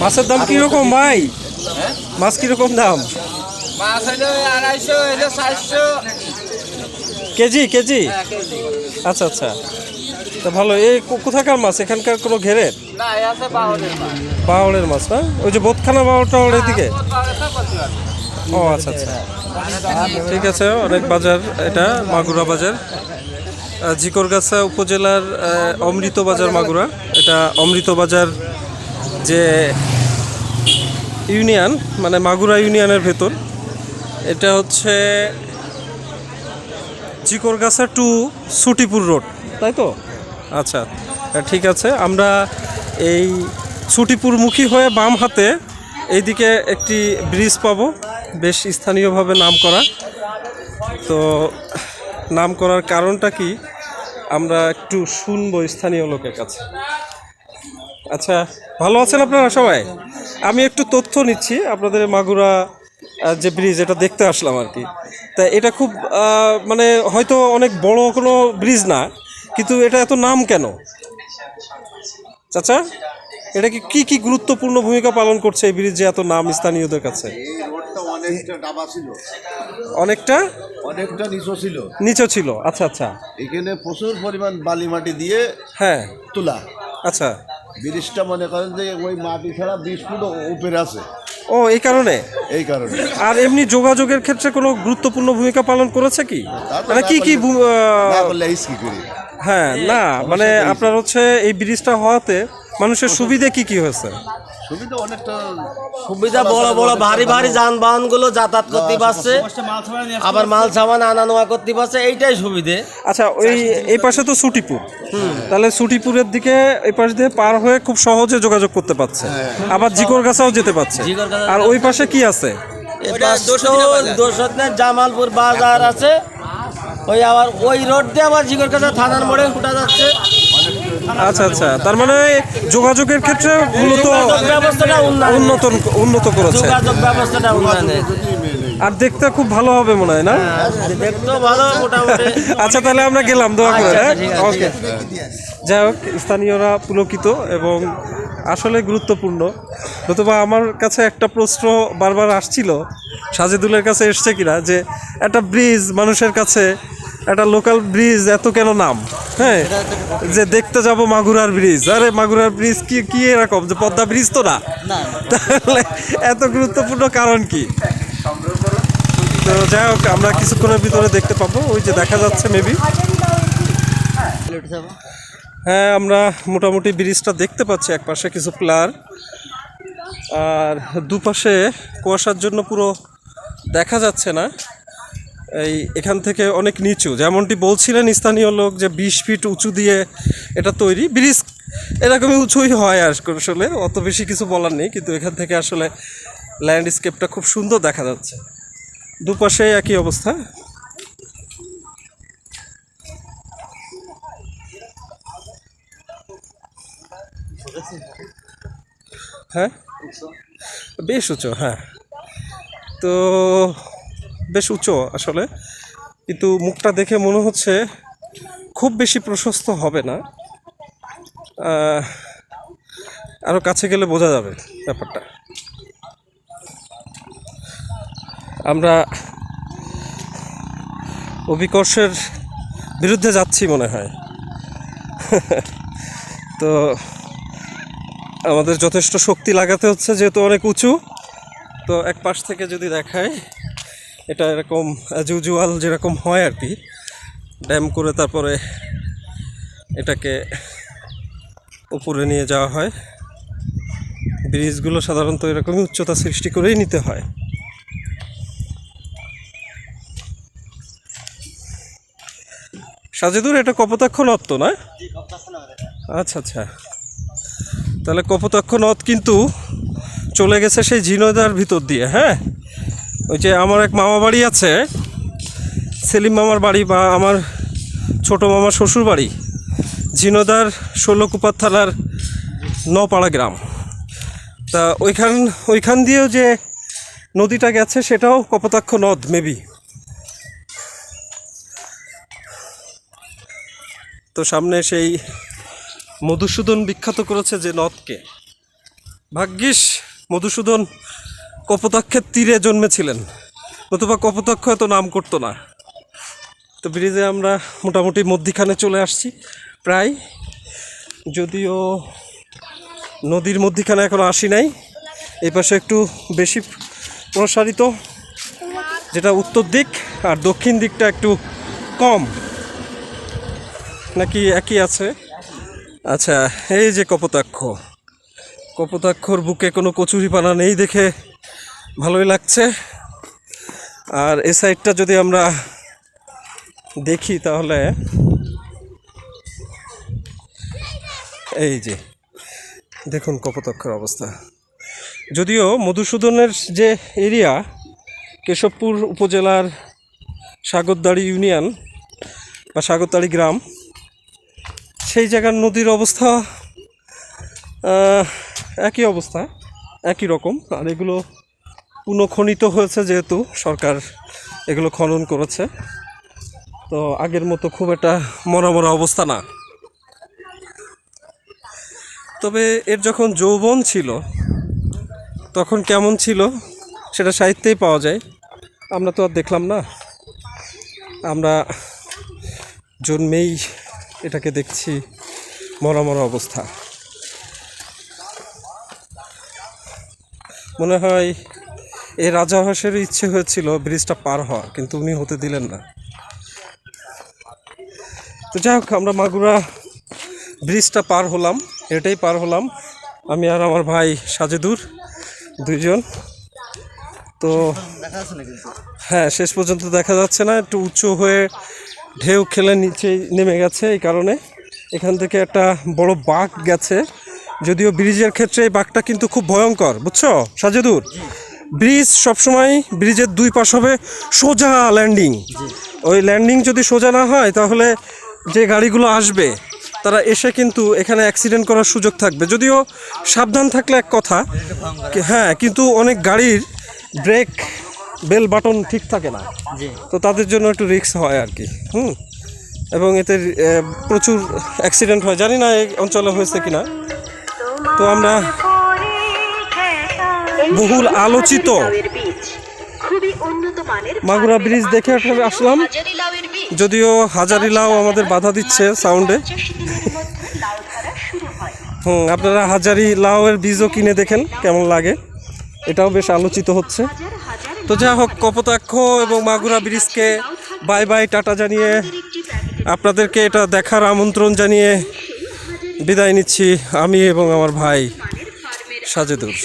মাছের দাম কীরকম ভাই? মাছ কীরকম দাম? মাছ হইল আড়াইশো হইল চারশো কেজি কেজি? আচ্ছা আচ্ছা। তা ভালো, এই কোথাকার মাছ? এখানকার কোনো ঘেরের? না বাউলের মাছ না? ওই যে বোধখানা বাউল টাউল এদিকে? ও আচ্ছা আচ্ছা। ঠিক আছে, অনেক বাজার এটা, মাগুরা বাজার। ঝিকরগাছা উপজেলার আহ, অমৃত বাজার মাগুরা। এটা অমৃত বাজার যে ইউনিয়ন মানে মাগুরা ইউনিয়নের ভেতর। এটা হচ্ছে চিকরগাছা টু সুটিপুর রোড তাই তো? আচ্ছা ঠিক আছে আমরা এই সুটিপুরমুখী হয়ে বাম হাতে এইদিকে একটি ব্রিজ পাবো বেশ স্থানীয়ভাবে নাম করা তো নাম করার কারণটা কি? আমরা একটু শুনব স্থানীয় লোকের কাছে। আচ্ছা ভালো আছেন আপনারা সবাই? আমি একটু তথ্য নিচ্ছি, আপনাদের মাগুরা যে ব্রিজ এটা দেখতে আসলাম আর কি। তা এটা খুব মানে হয়তো অনেক বড় কোনো ব্রিজ না, কিন্তু এটা এত নাম কেন? চাচা এটা কি কি কি গুরুত্বপূর্ণ ভূমিকা পালন করছে এই ব্রিজ যে এত নাম স্থানীয়দের কাছে? অনেকটা অনেকটা? নিচু ছিল। নিচু ছিল আচ্ছা আচ্ছা। এখানে প্রচুর পরিমাণ বালি মাটি দিয়ে হ্যাঁ। তোলা। আচ্ছা। ব্রিজটা মনে করেন যে ওই মাটি ছাড়া বিশ ফুট উপরে আছে। ও এই কারণে? এই কারণে। আর এমনি যোগাযোগের ক্ষেত্রে কোনো গুরুত্বপূর্ণ ভূমিকা পালন করেছে কি? মানে কি কি করি হ্যাঁ না মানে আপনার হচ্ছে এই ব্রিজটা হওয়াতে মানুষের সুবিধে কি কি হয়েছে? সুবিধা অনেকটা সুবিধা বড় বড় ভারী ভারী যানবাহনগুলো যাতায়াত করতে পারছে। আবার মাল সামান আনা নেওয়া করতে পারছে এইটাই সুবিধে। আচ্ছা ওই এই পাশে তো সুটিপুর। তাহলে সুটিপুরের দিকে এই পাশ দিয়ে পার হয়ে খুব সহজে যোগাযোগ করতে পারছে। আবার জিকরগাছাও যেতে পারছে। আর ওই পাশে কি আছে? জামালপুর বাজার আছে। ওই আবার ওই রোড দিয়ে আবার জিগর কাছে থানার মোড়ে ফুটা যাচ্ছে। আচ্ছা আচ্ছা। তার মানে যোগাযোগের ক্ষেত্রে মূলত ব্যবস্থাটা উন্নত উন্নত করেছে। যোগাযোগ ব্যবস্থাটা উন্নয়নের আর দেখতে খুব ভালো হবে মনে হয় না? দেখতেও ভালো মোটামুটি। আচ্ছা তাহলে আমরা গেলাম দোয়া করে আচ্ছা, হ্যাঁ? ওকে যাই হোক স্থানীয়রা পুলকিত এবং আসলে গুরুত্বপূর্ণ। নতুবা আমার কাছে একটা প্রশ্ন বারবার আসছিল সাজেদুলের কাছে এসছে কিনা যে একটা ব্রিজ মানুষের কাছে একটা লোকাল ব্রিজ এত কেন নাম? হ্যাঁ? যে দেখতে যাব মাগুরার ব্রিজ আরে মাগুরার ব্রিজ কি কি এরকম? যে পদ্মা ব্রিজ তো না? তাহলে এত গুরুত্বপূর্ণ কারণ কি? তো যাই হোক আমরা কিছুক্ষণের ভিতরে দেখতে পাবো। ওই যে দেখা যাচ্ছে মেবি হ্যাঁ আমরা মোটামুটি ব্রিজটা দেখতে পাচ্ছি। এক পাশে কিছু প্লার আর দুপাশে কুয়াশার জন্য পুরো দেখা যাচ্ছে না। এই এখান থেকে অনেক নিচু। যেমনটি বলছিলেন স্থানীয় লোক যে বিশ ফিট উঁচু দিয়ে এটা তৈরি। ব্রিজ এরকমই উঁচুই হয় আর আসলে, অত বেশি কিছু বলার নেই, কিন্তু এখান থেকে আসলে ল্যান্ডস্কেপটা খুব সুন্দর দেখা যাচ্ছে। দুপাশে একই অবস্থা। হ্যাঁ? বেশ উঁচু হ্যাঁ। তো বেশ উঁচু আসলে। কিন্তু মুখটা দেখে মনে হচ্ছে খুব বেশি প্রশস্ত হবে না। আরও কাছে গেলে বোঝা যাবে ব্যাপারটা। আমরা অভিকর্ষের বিরুদ্ধে যাচ্ছি মনে হয়। তো আমাদের যথেষ্ট শক্তি লাগাতে হচ্ছে, যেহেতু অনেক উঁচু। তো এক পাশ থেকে যদি দেখায় এটা এরকম অ্যাজ ইউজুয়াল যেরকম হয় আর কি ড্যাম করে তারপরে এটাকে উপরে নিয়ে যাওয়া হয়। ব্রিজগুলো সাধারণত এরকমই উচ্চতা সৃষ্টি করেই নিতে হয়। সাজেদুর এটা কপোতাক্ষ নদ তো না? আচ্ছা আচ্ছা। তাহলে কপোতাক্ষ নদ কিন্তু চলে গেছে সেই ঝিনদার ভিতর দিয়ে হ্যাঁ? ওই যে আমার এক মামা বাড়ি আছে, সেলিম মামার বাড়ি বা আমার ছোট মামার শ্বশুর বাড়ি, ঝিনদার ষোলকুপার থানার নপাড়া গ্রাম। তা ওইখান ওইখান দিয়েও যে নদীটা গেছে সেটাও কপোতাক্ষ নদ মেবি তো সামনে সেই মধুসূদন বিখ্যাত করেছে যে নদকে। ভাগ্যিস, মধুসূদন কপোতাক্ষের তীরে জন্মেছিলেন। নতুবা কপোতাক্ষ এত নাম করতো না। তো ব্রিজে আমরা মোটামুটি মধ্যিখানে চলে আসছি। প্রায় যদিও নদীর মধ্যিখানে এখন আসি নাই। এই পাশে একটু বেশি প্রসারিত, যেটা উত্তর দিক আর দক্ষিণ দিকটা একটু কম। নাকি একই আছে? আচ্ছা এই যে কপোতাক্ষ। কপোতাক্ষর বুকে কোনো কচুরিপানা নেই দেখে ভালোই লাগছে। আর এ সাইডটা যদি আমরা দেখি তাহলে এই যে, দেখুন কপোতাক্ষর অবস্থা। যদিও মধুসূদনের যে এরিয়া, কেশবপুর উপজেলার সাগরদাড়ি ইউনিয়ন বা সাগরদাড়ি গ্রাম, সেই জায়গার নদীর অবস্থা একই অবস্থা, একই রকম। আর এগুলো পুনঃখনিত হয়েছে যেহেতু সরকার এগুলো খনন করেছে। তো আগের মতো খুব একটা মরা মরা অবস্থা না। তবে এর যখন যৌবন ছিল, তখন কেমন ছিল সেটা সাহিত্যেই পাওয়া যায়। আমরা তো আর দেখলাম না। আমরা জন্মেই এটাকে দেখছি মরা মরা অবস্থা। মনে হয় এই রাজা হাঁসের ইচ্ছে হয়েছিল ব্রিজটা পার হওয়ার, কিন্তু উনি হতে দিলেন না। তো যাই হোক, আমরা মাগুরা ব্রিজটা পার হলাম, এটাই পার হলাম। আমি আর আমার ভাই সাজেদুর দুইজন। তো হ্যাঁ শেষ পর্যন্ত দেখা যাচ্ছে না, একটু উঁচু হয়ে ঢেউ খেলে নিচে নেমে গেছে এই কারণে। এখান থেকে একটা বড় বাঘ গেছে, যদিও ব্রিজের ক্ষেত্রে এই বাঘটা কিন্তু খুব ভয়ঙ্কর, বুঝছ? সাজেদুর? ব্রিজ সবসময় ব্রিজের দুই পাশ হবে সোজা ল্যান্ডিং। ওই ল্যান্ডিং যদি সোজা না হয় তাহলে যে গাড়িগুলো আসবে তারা এসে কিন্তু এখানে অ্যাক্সিডেন্ট করার সুযোগ থাকবে। যদিও সাবধান থাকলে এক কথা হ্যাঁ কিন্তু অনেক গাড়ির ব্রেক বেল বাটন ঠিক থাকে না। তো তাদের জন্য একটু রিস্ক হয় আর কি হুম? এবং এতে প্রচুর অ্যাক্সিডেন্ট হয়। জানি না এই অঞ্চলে হয়েছে কিনা। তো আমরা বহুল আলোচিত। মাগুরা ব্রিজ দেখে আসলাম। যদিও হাজারি লাউ আমাদের বাধা দিচ্ছে সাউন্ডে। হুম আপনারা হাজারি লাউয়ের বীজও কিনে দেখেন কেমন লাগে? এটাও বেশ আলোচিত হচ্ছে। তো যা হোক কপোতাক্ষ এবং মাগুরা ব্রিজকে বাই বাই টাটা জানিয়ে আপনাদেরকে এটা দেখার আমন্ত্রণ জানিয়ে বিদায় নিচ্ছি আমি এবং আমার ভাই সাজেদুর